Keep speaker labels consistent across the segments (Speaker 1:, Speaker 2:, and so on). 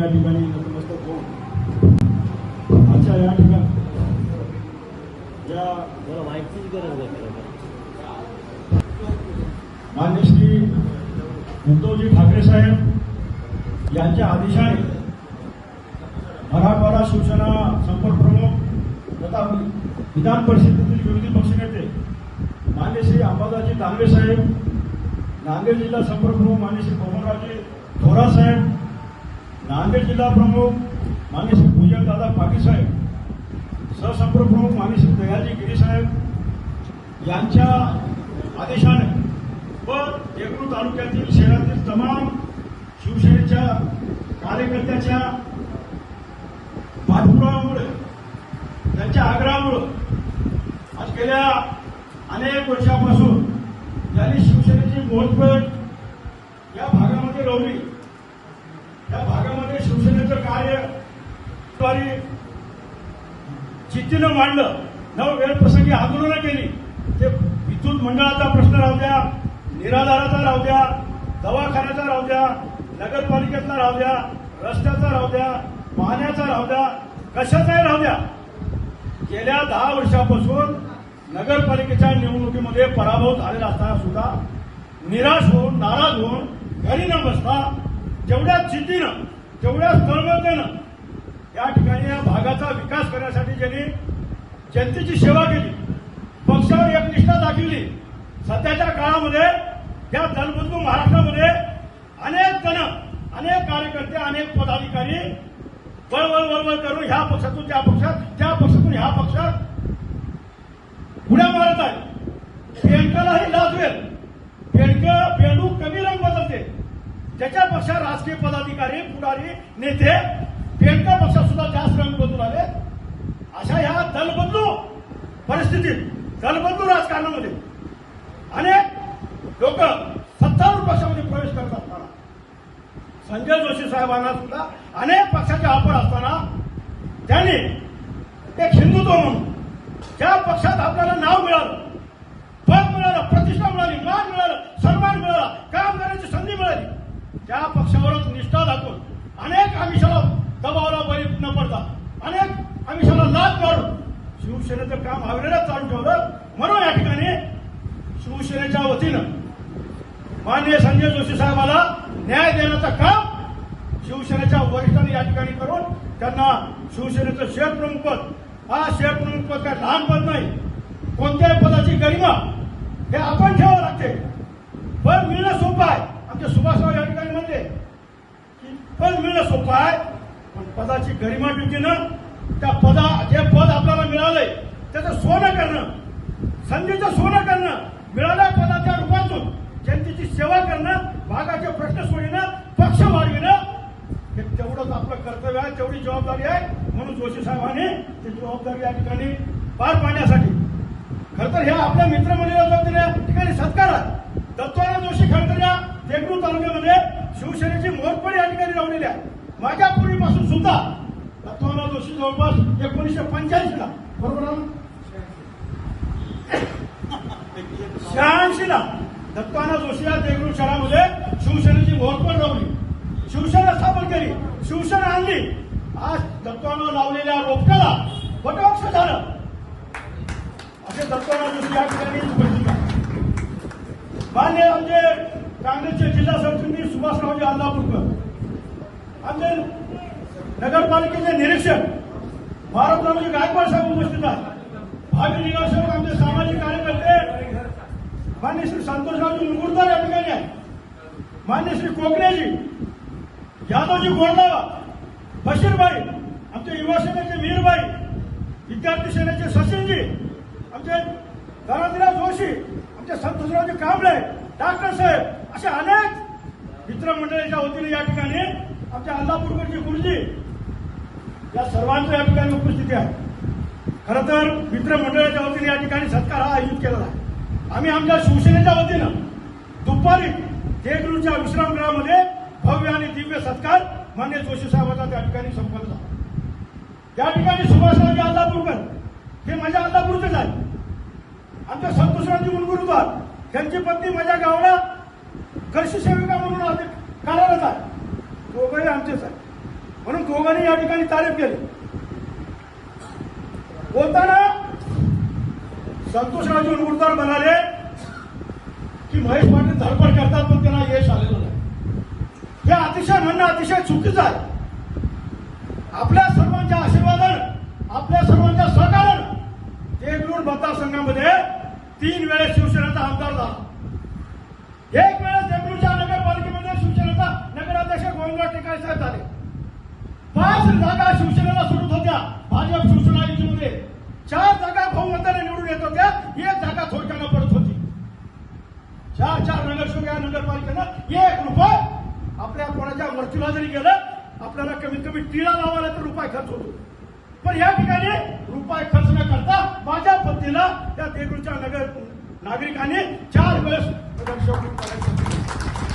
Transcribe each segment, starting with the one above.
Speaker 1: या ठिकाणी नतमस्तक होऊन आजच्या या ठिकाणी या
Speaker 2: जरा माहितीची गरज आहे खरं तर.
Speaker 1: मान्य श्री उद्धवजी ठाकरे साहेब यांच्या आदेशाने मराठवाडा शिवसेना संपर्क प्रमुख तथा विधान परिषदेतील विरोधी पक्षनेते मान्य श्री अंबादाजी दानवे साहेब नांदेड जिल्हा संपर्क प्रमुख मान्य श्री कोमलरावजी थोरात साहेब नांदेड जिल्हा प्रमुख मानेश्री पूजन दादा पाटील साहेब सहसंपर्क प्रमुख मानेश्री दयाजी गिरी साहेब यांच्या आदेशाने व देगलूर तालुक्यातील शहरातील तमाम शिवसेनेच्या कार्यकर्त्याच्या पाठपुराव्यामुळे त्यांच्या आग्रहामुळे आज गेल्या अनेक वर्षापासून ज्यांनी शिवसेनेची मोहतपट या भागामध्ये रवली त्या भागामध्ये शिवसेनेचं कार्यद्वारे चित्तीनं मांडलं नव वेळप्रसंगी आंदोलनं केली ते विद्युत मंडळाचा प्रश्न राहू द्या निराधाराचा राहू द्या दवाखान्याचा राहू द्या नगरपालिकेतला राहू द्या रस्त्याचा राहू द्या पाण्याचा राहू द्या कशाचाही राहू द्या. गेल्या दहा वर्षापासून नगरपालिकेच्या निवडणुकीमध्ये पराभव झालेला असताना सुद्धा निराश होऊन नाराज होऊन घरी न बसता जेवढ्या जिद्दीनं जेवढ्या तळमळतेनं या ठिकाणी या भागाचा विकास करण्यासाठी ज्यांनी जनतेची सेवा केली पक्षावर एकनिष्ठा दाखवली सध्याच्या काळामध्ये या दलबंधू महाराष्ट्रामध्ये अनेक जण अनेक कार्यकर्ते अनेक पदाधिकारी वळवळ वळवळ करून ह्या पक्षातून त्या पक्षात त्या पक्षातून ह्या पक्षात उड्या मारत आहे बेंकालाही लाजवेल बेंक पेंडू कमी रंग बदलते त्याच्यापेक्षा राजकीय पदाधिकारी पुढारी नेते बेंका पक्षात सुद्धा जास्त रंग बदलून आले अशा ह्या दलबदलू परिस्थितीत दलबदलू राजकारणामध्ये अनेक लोक सत्तारूढ पक्षामध्ये प्रवेश करत असताना संजय जोशी साहेबांना सुद्धा अनेक पक्षाचे ऑफर असताना त्यांनी एक हिंदुत्व म्हणून ज्या पक्षात आपल्याला नाव मिळालं पद मिळालं प्रतिष्ठा मिळाली मान मिळालं सन्मान मिळाला काम करण्याची संधी मिळाली त्या पक्षावरच निष्ठा दाखवून अनेक आमिषाला दबावाला बळी न पडता अनेक आमिषाला लाभ मारून शिवसेनेचं काम हवेला चालू ठेवलं म्हणून या ठिकाणी शिवसेनेच्या वतीनं माननीय संजय जोशी साहेबाला न्याय देण्याचं काम शिवसेनेच्या वरिष्ठांनी या ठिकाणी करून त्यांना शिवसेनेचं शहर प्रमुख पद हा शहर प्रमुख पद काय लहान पद नाही कोणत्याही पदाची गरिमा हे आपण ठेवावं लागते. पण मिळणं सोपं आहे. आमचे सुभाषराव या ठिकाणी म्हणले की पद मिळणं सोपं आहे पण पदाची गरिमा टिकणं त्या पदा जे पद आपलं मिळालंय त्याचं सोनं करणं संधीचं सोनं करणं मिळाल्या पदाच्या रूपातून जनतेची सेवा करणं भागाचे प्रश्न सोडणं पक्ष वाढविणं हे तेवढंच आपलं कर्तव्य आहे तेवढी जबाबदारी आहे म्हणून जोशी साहेबांनी ती जबाबदारी या ठिकाणी पार पाडण्यासाठी खरं तर ह्या आपल्या मित्रमंडळाला दिल्या ठिकाणी सत्कार आहे दत्तवाना जोशी खरं तर या देगलूर तालुक्यामध्ये शिवसेनेची मोहतपडी या ठिकाणी लावलेली आहे माझ्या पूर्वीपासून सुद्धा दत्तवाना जोशी जवळपास एकोणीसशे पंच्याऐंशीला बरोबर आहे ना? शहाऐंशीला दत्ताना जोशी या देगलूर शहरामध्ये शिवसेनेची मोहरपण लावली. शिवसेना स्थापन केली. शिवसेना आणली. आज दत्तानं लावलेल्या रोपट्याला वटवृक्ष झालं. असे दत्ताना जोशी या ठिकाणी उपस्थित आहे मान्य आमचे काँग्रेसचे जिल्हा सरचिटणीस सुभाषरावजी अल्लापूरकर आमचे नगरपालिकेचे निरीक्षक भारतरावजी गायकवाड साहेब उपस्थित आहेत. भावी निवासक आमचे सामाजिक कार्यकर्ते. मान्य श्री संतोषरावजी मुरगुरदार या ठिकाणी आहे मान्य श्री कोकणेजी यादवजी गोरदावा बशीरबाई आमचे युवा सेनेचे मीरबाई विद्यार्थी सेनेचे सचिनजी आमचे धनंजराव जोशी आमचे संतोषरावजी कांबळे डॉक्टर साहेब असे अनेक मित्रमंडळीच्या वतीने या ठिकाणी आमच्या अल्लापूरकरची गुरुजी या सर्वांचं या ठिकाणी उपस्थिती आहे. खरं तर मित्रमंडळाच्या वतीने या ठिकाणी सत्कार हा आयोजित केलेला आहे. आम्ही आमच्या शिवसेनेच्या वतीनं दुपारी देगलूरच्या विश्रामगृहामध्ये भव्य आणि दिव्य सत्कार मान्य जोशी साहेबांचा त्या ठिकाणी संपन्न झाला. त्या ठिकाणी सुभाषरावजी अल्लापूरकर हे माझ्या अल्लापूरचेच आहे आमच्या संतोषरावजी मुनगुरुदार त्यांची पत्नी माझ्या गावाला कृषी सेविका म्हणून कार्यरत आहे. दोघंही आमचेच आहे म्हणून दोघांनी या ठिकाणी तारीफ केली. बोलताना संतोषरावजी उडदार म्हणाले की महेश पाटील धडपड करतात पण त्यांना यश आलेलं नाही. हे अतिशय म्हणणं अतिशय चुकीचं आहे. आपल्या सर्वांच्या आशीर्वादानं आपल्या सर्वांच्या सहकार्यानं देगलूर मतदारसंघामध्ये तीन वेळेस शिवसेनेचा आमदार झाला. एक वेळेस देगलूरच्या नगरपालिकेमध्ये शिवसेनेचा नगराध्यक्ष गोविंदराव टेकाळे साहेब झाले. पाच जागा शिवसेनेला सुटत होत्या. भाजप शिवसेना युतीमध्ये चार जागा बहुमताने निवडून येत होत्या. एक जागा थोडक्यानं पडत होती. चार चार नगरसेवक या नगरपालिकेनं एक रुपये आपल्या कोणाच्या मृत्यूला जरी गेलं आपल्याला कमीत कमी टिळा लावायला तर रुपये खर्च होतो. पण या ठिकाणी रुपये खर्च न करता माझ्या पत्नीला त्या देगडूच्या नगर नागरिकांनी चार वेळेस नगरसेवक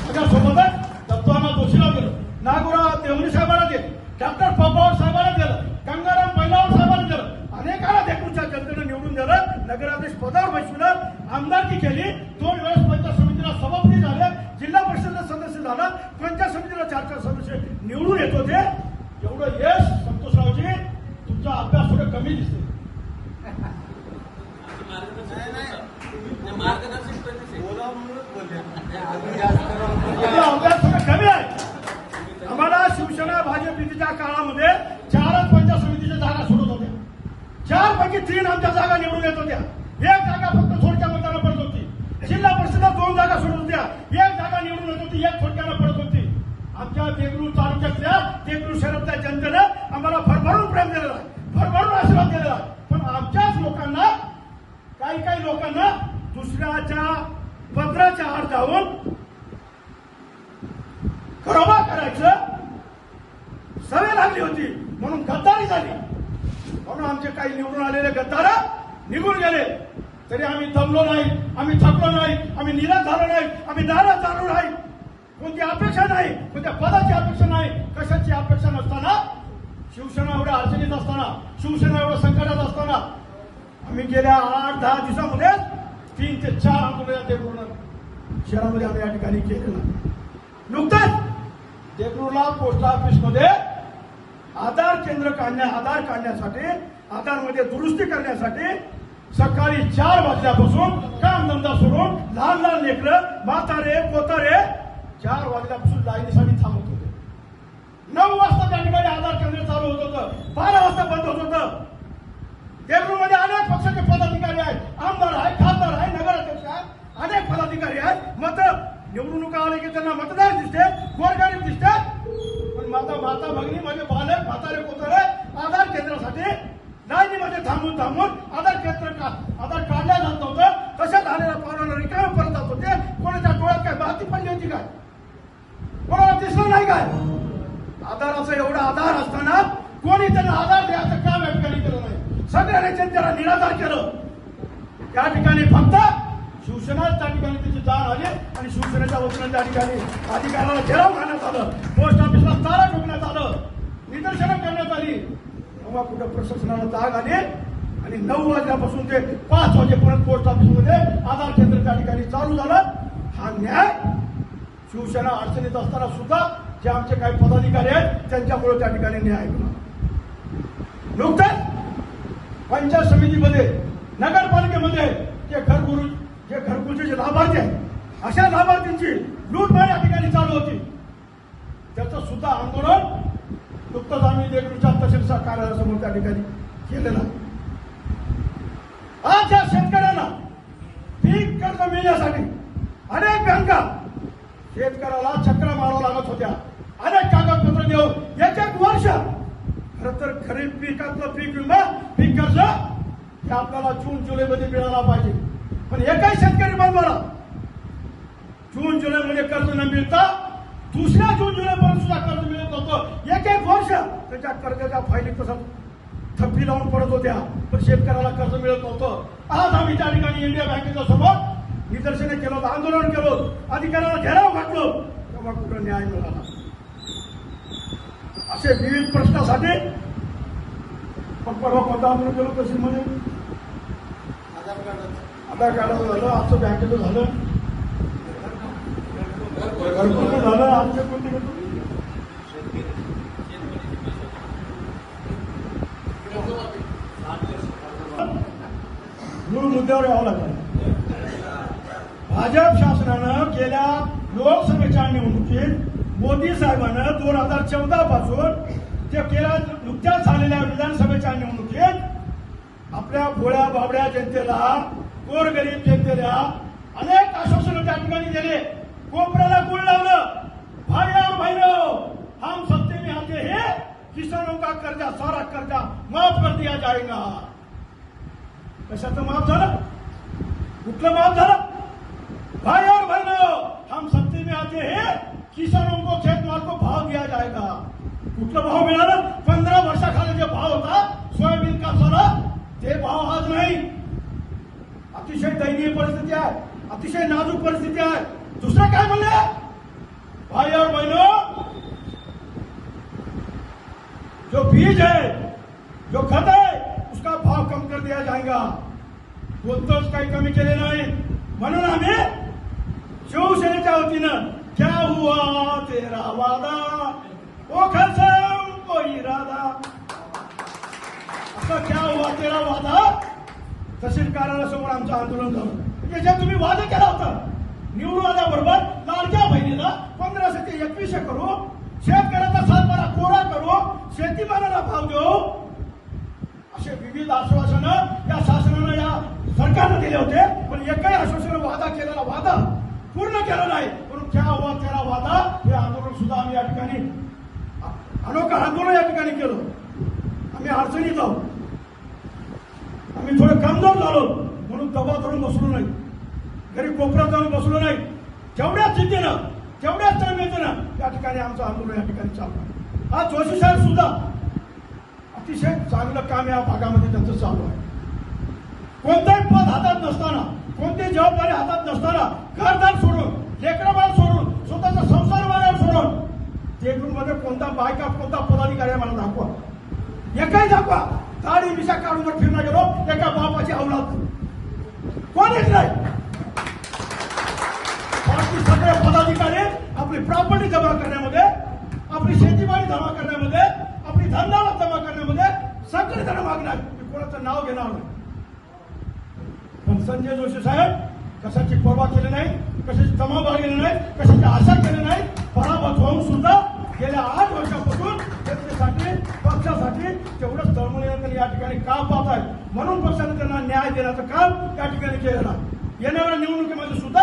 Speaker 1: माझ्यासोबतच दत्ताना दोषीला गेलो. नागोराव देवणी साहेबांना गेलो. डॉक्टर पप्पावर साहेबांना गेलं गंगाराम बैलावर साहेबांना गेलं अनेकाला देगूरच्या जनतेनं निवडून दिलं. नगराध्यक्ष पदावर बसविलं. आमदारकी केली. दोन वेळेस पंचायत समितीला सभापती झाले. जिल्हा परिषदेचा सदस्य झाला. पंचायत समितीला चार चार सदस्य निवडून येत होते. एवढं हे संतोषरावजी तुमचा अभ्यास थोडं कमी दिसते आपला अभ्यास थोडा कमी आहे आम्हाला शिवसेना भाजप युतीच्या काळामध्ये चारच पंचायत समितीच्या जागा सोडत होत्या चार पैकी तीन आमच्या जागा निवडून येत होत्या एक जागा फक्त थोडक्या मतानं पडत होती जिल्हा परिषदेला दोन जागा सोडत होत्या एक जागा निवडून येत होती एक थोडक्याला पडत होती. आमच्या देगलूर तालुक्यातल्या देगलूर शहरातल्या जनतेनं आम्हाला भरभरून प्रेम दिलेला आहे. भरभरून आशीर्वाद दिलेला आहे. पण आमच्याच लोकांना काही काही लोकांना दुसऱ्याच्या पत्राच्या आड जाऊन खरोबा करायचं सवय लागली होती. म्हणून गद्दारी झाली. म्हणून आमचे काही निवडून आलेले गद्दार निघून गेले. तरी आम्ही दमलो नाही आम्ही थकलो नाही आम्ही निराश झालो नाही आम्ही नाराज झालो नाही. कोणती अपेक्षा नाही कोणत्या पदाची अपेक्षा नाही कशाची अपेक्षा नसताना शिवसेना एवढ्या अडचणीत असताना शिवसेना एवढ्या संकटात असताना आम्ही गेल्या आठ दहा दिवसामध्ये तीन ते चार आंदोलन देगलूर शहरामध्ये आम्ही या ठिकाणी केलेलं. नुकतंच देगलूरला पोस्ट ऑफिसमध्ये आधार केंद्र काढण्या आधार काढण्यासाठी आधारमध्ये दुरुस्ती करण्यासाठी सकाळी चार वाजल्यापासून कामधंदा सोडून लहान लहान लेकरं म्हातारे पोतारे चार वाजल्यापासून लाईनीसाठी थांबत होते. नऊ वाजता त्या ठिकाणी आधार केंद्र चालू होत होतं. बारा वाजता बंद होत होतं. देगलूरमध्ये अनेक पक्षाचे पदाधिकारी आहेत. आमदार आहे खासदार आहे नगराध्यक्ष आहेत. अनेक पदाधिकारी आहेत. मत निवडणुका आले की त्यांना मतदार दिसते गोरगरीब दिसते. पण माझा माता भगिनी माझे बालक म्हातारे कोतारे आधार केंद्रासाठी लाईनीमध्ये थांबून थांबून आधार केंद्र का आधार काढल्या जात नव्हतं. तशा झालेल्या पावलांना रिकामे परत जात होते कोणाच्या डोळ्यात काय बाती पडली होती काय? कोणाला दिसलं नाही काय? आधाराचा एवढा आधार असताना कोणी त्यांना आधार द्यायचं काम या ठिकाणी केलं नाही. सगळ्यांनी त्याला निराधार केलं. त्या ठिकाणी फक्त शिवसेना त्या ठिकाणी त्याची जाण आली आणि शिवसेनेच्या वतीनं त्या ठिकाणी अधिकाऱ्याला घेराव घालण्यात आलं. पोस्ट ऑफिसला तारा ठोकण्यात आलं. निदर्शनं करण्यात आली. तेव्हा कुठं प्रशासनाला जाग आली आणि नऊ वाजल्यापासून ते पाच वाजेपर्यंत पोस्ट ऑफिसमध्ये आधार केंद्र त्या ठिकाणी चालू झालं. हा न्याय शिवसेना अडचणीत असताना सुद्धा जे आमचे काही पदाधिकारी आहेत त्यांच्यामुळे त्या ठिकाणी न्याय मिळाला नुकतंच पंचायत समितीमध्ये नगरपालिकेमध्ये जे घरगुरु जे घरकुलचे जे लाभार्थी आहेत अशा लाभार्थींची लूटमार या ठिकाणी चालू होती. त्याचं सुद्धा आंदोलन नुकतंच आम्ही विचार तहसीलच्या कार्यालयासमोर त्या ठिकाणी केलेलं आज या शेतकऱ्यांना पीक कर्ज मिळण्यासाठी अनेक बँका शेतकऱ्याला चक्र मारावं लागत होत्या. अनेक कागदपत्र देऊन एक एक वर्ष खर तर खरीप पिकातलं पीक विमा पीक कर्ज हे आपल्याला जून जुलै मध्ये मिळाला पाहिजे. पण एकही शेतकरी बांधवाला जून जुलै मध्ये कर्ज न मिळता दुसऱ्या जून जुलै पर्यंत सुद्धा कर्ज मिळत होतं एक एक वर्ष त्याच्या कर्जाच्या फायली तसं थप्पी लावून पडत होत्या. पण शेतकऱ्याला कर्ज मिळत नव्हतं. आज आम्ही त्या ठिकाणी इंडिया बँकेच्या समोर निदर्शने केलं होतं आंदोलन केलं अधिकाऱ्याला घेराव घातलो तेव्हा कुठं न्याय मिळाला? असे विविध प्रश्नासाठी पण परवा कोणता आंदोलन केलं तहसीलमध्ये आधार कार्ड झालं आजचं बँकेचं झालं. मूळ मुद्द्यावर यावं लागलं. भाजप शासनानं गेल्या लोकसभेच्या निवडणुकीत मोदी साहेबानं दोन हजार चौदा पासून ते गेल्या नुकत्याच झालेल्या विधानसभेच्या निवडणुकीत आपल्या भोळ्या बाबड्या जनतेला गोरगरीब जनतेला अनेक आश्वासनं त्या ठिकाणी दिले. कोपऱ्याला गुळ लावलं. भाई और हम सत्ते में आते हैं. किसानों का कर्जा सारा कर्जा माफ कर दिया जाएगा. कशाचं माफ झालं कुठलं माफ झालं भाई और बहनों हम सत्ते में आते हैं. किसानों को खेत माल को भाव दिया जाएगा. कुठला भाव मिळाला पंधरा वर्षाखाली जे भाव होता सोयाबीन कापसाला ते भाव आज नाही. अतिशय दयनीय परिस्थिती आहे अतिशय नाजूक परिस्थिती आहे दुसरं काय म्हणले? भाई और बहनों जो बीज है जो खत है उसका भाव कम कर दिया जाएगा। कोणतंच काही कमी केले नाही म्हणून आम्ही शिवसेनेच्या वतीनं क्या हुआ तेरा वादा? ओ खसम को इरादा। असं क्या हुआ तेरा वादा? तहसील कार्यालयासमोर आमचं आंदोलन झालं। याच्यात तुम्ही वादा केला होता निवडून आल्याबरोबर लाडक्या बहिणीला पंधराशे ते एकवीसशे करू शेतकऱ्याचा सातबारा कोरा करू शेतीमालाला भाव देऊ. असे विविध आश्वासनं या शासनानं या सरकारनं दिले होते. पण एकही आश्वासनं वादा केलेला वादा पूर्ण केला नाही. म्हणून त्या वा त्याला वादा? हे आंदोलन सुद्धा आम्ही या ठिकाणी अनोखं आंदोलन या ठिकाणी केलं. आम्ही अडचणीत आहोत. आम्ही थोडं कमजोर झालो. म्हणून दबा धरून बसलो नाही. घरी कोपऱ्यात जाऊन बसलो नाही. जेवढ्याच चिंतेनं जेवढ्या तळमेतेनं या ठिकाणी आमचं आंदोलन या ठिकाणी चालू आहे. आज जोशी साहेब सुद्धा अतिशय चांगलं काम या भागामध्ये त्यांचं चालू आहे. कोणतंही पद हातात नसताना कोणतीही जबाबदारी हातात नसताना घरदार सोडून लेकरबाळ सोडून स्वतःचा संसार वाऱ्यावर सोडून जेटून कोणता बायका कोणता पदाधिकारी मला दाखवा. एकही दाखवा. दाढी मिशा काढून फिरणं गेलो एका बापाची अवलाद. कोणीच नाही. अधिकारी आपली प्रॉपर्टी जमा करण्यामध्ये आपली शेतीमाडी जमा करण्यामध्ये आपली धंदाला जमा करण्यामध्ये सगळे जण मागणार. मी कोणाचं नाव घेणार नाही. पण संजय जोशी साहेब कशाची पर्वा केली नाही कशाची जमाबा केली नाही कशाची आशा केली नाही पराभूत होऊन सुद्धा गेल्या आठ वर्षापासून जनतेसाठी पक्षासाठी तेवढंच तळमळीनंतर या ठिकाणी काम पाहत आहे म्हणून पक्षाने त्यांना न्याय देण्याचं काम त्या ठिकाणी केलेलं आहे. येणाऱ्या निवडणुकीमध्ये सुद्धा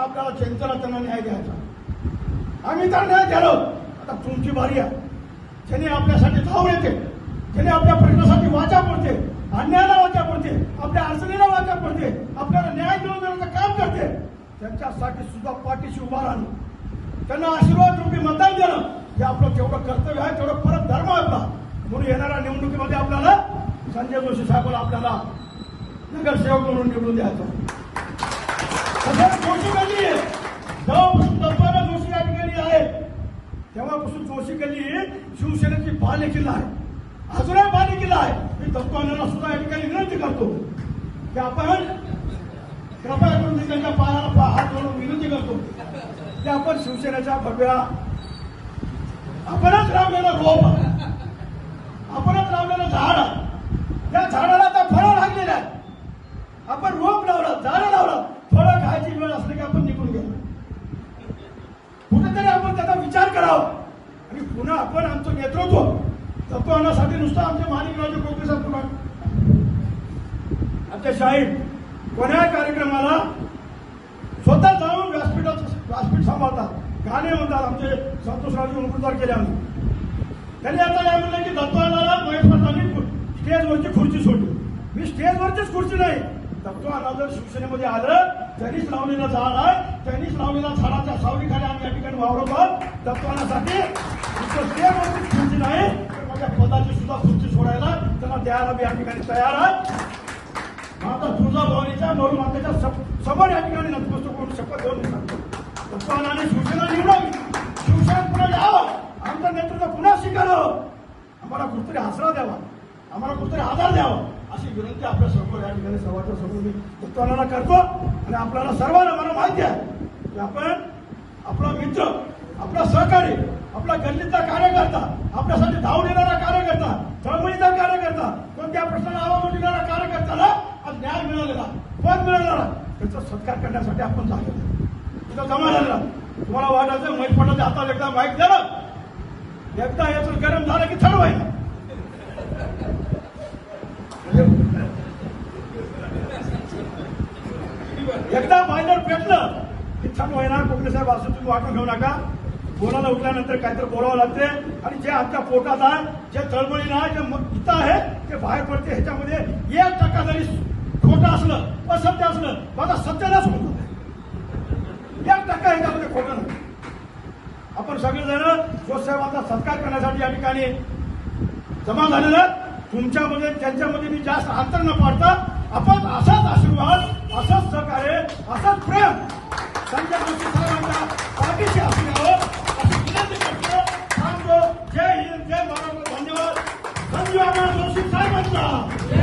Speaker 1: आपल्याला जनतेला त्यांना न्याय द्यायचा. आम्ही तर न्याय द्यालो आता तुमची बारी आहे. ज्यांनी आपल्यासाठी धाव येते ज्यांनी आपल्या प्रश्नासाठी वाचा पडते अन्यायाला वाचा पडते आपल्या अडचणीला वाचा पडते आपल्याला न्याय मिळवून देण्याचं काम करते त्यांच्यासाठी सुद्धा पाठीशी उभा राहणं. त्यांना आशीर्वाद रूपी मतदान देणं हे आपलं जेवढं कर्तव्य आहे तेवढं परत धर्म आहे आपला. म्हणून येणाऱ्या निवडणुकीमध्ये आपल्याला संजय जोशी साहेबांना आपल्याला नगरसेवक म्हणून निवडून द्यायचं. तसंच जोशी गल्ली जेव्हापासून दत्ताला जोशी या ठिकाणी आहे तेव्हापासून जोशी गल्ली शिवसेनेची बाले किल्ला आहे. अजूनही बाले किल्ला आहे. मी दत्तानाला सुद्धा या ठिकाणी विनंती करतो की आपण कृपया करून मी त्यांच्या पायाला हात जोडून विनंती करतो की आपण शिवसेनेच्या भव्या आपणच लावलेला रोप आपणच लावलेलं झाड आहे. त्या झाडाला आता फळं लागलेलं आहे आपण रोप लावलं झाडं लावलं फळं खायची वेळ असली की आपण निघून गेलो कुठेतरी आपण त्याचा विचार करावा आणि पुन्हा आपण आमचं नेतृत्व तत्वानासाठी नुसतं आमचे माणिकरावचे कोकणे साहेब पुन्हा आमच्या शाहीर कोण्या कार्यक्रमाला स्वतः जाऊन व्यासपीठाचं व्यासपीठ सांभाळतात. गाणे म्हणतात आमचे संतोषरावजी मुकुटदार केले आम्ही. त्यांनी आता काय म्हणलं की दत्तवानाला महेश स्टेजवरची खुर्ची सोडली. मी स्टेजवरचीच खुर्ची नाही. दत्तवाना जर शिवसेनेमध्ये आलं त्यांनीच लावलेलं झाड आहे त्यांनीच लावलेला झाडाच्या सावलीखाली आम्ही या ठिकाणी वावरत आहोत. दत्तवानासाठी नुसतं स्टेजवरचीच खुर्ची नाही. आपल्या पदाची सुद्धा खुर्ची सोडायला त्यांना द्यायला मी या ठिकाणी तयार आहे माता तुळजाभवानीच्या नवरी मातेच्या समोर या ठिकाणी नतमस्तक करून शपथ घेऊन सांगतो दत्तवानाने शिवसेना निवडावी शिवसेना पुन्हा यावं. आमचं नेतृत्व पुन्हा स्वीकारावं. आम्हाला कुठतरी आसरा द्यावा. आम्हाला कुठतरी आधार द्यावा. अशी विनंती आपल्यासमोर या ठिकाणी सर्वांच्या समोर मी दत्तवानाला करतो. आणि आपल्याला सर्वांना मला माहिती आहे की आपण आपला मित्र आपला सहकारी आपला गल्लीचा कार्यकर्ता आपल्यासाठी धावून येणारा कार्यकर्ता चळवळीचा कार्यकर्ता कोणत्या प्रश्नाला आवाज उठणारा कार्यकर्त्याला आज न्याय मिळालेला पद मिळालेला त्याचा सत्कार करण्यासाठी आपण झालेलो तिथं जमा झालेला तुम्हाला वाटायचं मैफटाच्या आता एकदा माहीत झालं. एकदा याचं गरम झालं की थंड व्हायचं. एकदा बायलर पेटलं की छान होईना कोकणे साहेब असं तुम्ही वाटून घेऊ नका. बोलायला उठल्यानंतर काहीतरी बोलावं लागते आणि जे आमच्या पोटात आहे जे तळमळी आहे जे म- आहे ते बाहेर पडते ह्याच्यामध्ये एक टक्का जरी खोटं असलं असत्य असलं माझा सत्यालाच होतो एक टक्का ह्याच्यामध्ये खोटं नाही. आपण सगळेजण साहेबांचा सत्कार करण्यासाठी या ठिकाणी जमा झालेलं तुमच्यामध्ये त्यांच्यामध्ये मी जास्त अंतर न पाडता आपण असाच आशीर्वाद असंच सहकार्य असंच प्रेम संजय जोशी साहेबांच्या पाठीशी जय